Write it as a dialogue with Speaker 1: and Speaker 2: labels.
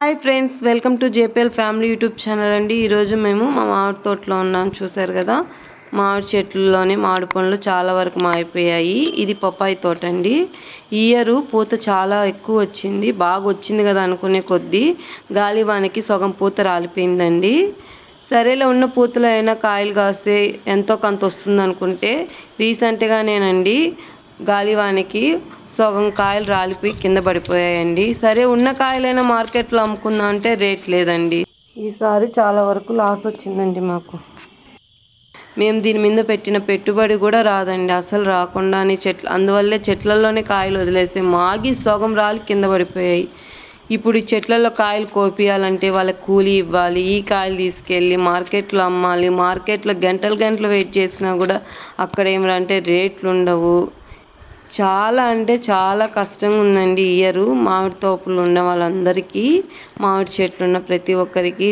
Speaker 1: Hi friends welcome to JPL family YouTube channel అండి. ఈరోజు మేము మా మామిడి తోటలో ఉన్నాం చూసారు కదా? మామిడి చెట్లలోనే మామిడి పండ్లు చాలా వరకు మారిపోయాయి ఇది పప్పాయి తోట అండి. ఇయరు ఇయర్ పూత చాలా ఎక్కువ వచ్చింది బాగా వచ్చింది కదా అనుకునే కొద్దీ గాలివానికి సగం పూత రాలిపోయిందండి. సరేలో ఉన్న పూతలు అయినా కాయలు కాస్తే ఎంతో కొంత వస్తుంది అనుకుంటే రీసెంట్గానేనండి గాలివానికి సగం కాయలు రాలిపోయి కింద పడిపోయాయండి. సరే ఉన్న కాయలైనా మార్కెట్లో అమ్ముకుందాం అంటే రేట్ లేదండి. ఈసారి చాలా వరకు లాస్ వచ్చిందండి మాకు. మేము దీని మీద పెట్టిన పెట్టుబడి కూడా రాదండి. అసలు రాకుండానే చెట్లు అందువల్లే చెట్లలోనే కాయలు వదిలేస్తే మాగి సగం రాలి కింద పడిపోయాయి. ఇప్పుడు ఈ చెట్లలో కాయలు కోపియాలంటే వాళ్ళకి కూలీ ఇవ్వాలి. ఈ కాయలు తీసుకెళ్ళి మార్కెట్లో అమ్మాలి. మార్కెట్లో గంటలు గంటలు వెయిట్ చేసినా కూడా అక్కడ ఏమిటంటే రేట్లు ఉండవు. చాలా అంటే చాలా కష్టంగా ఉందండి ఇయరు మామిడి తోపులు ఉన్న వాళ్ళందరికీ మామిడి చెట్లు ఉన్న ప్రతి ఒక్కరికి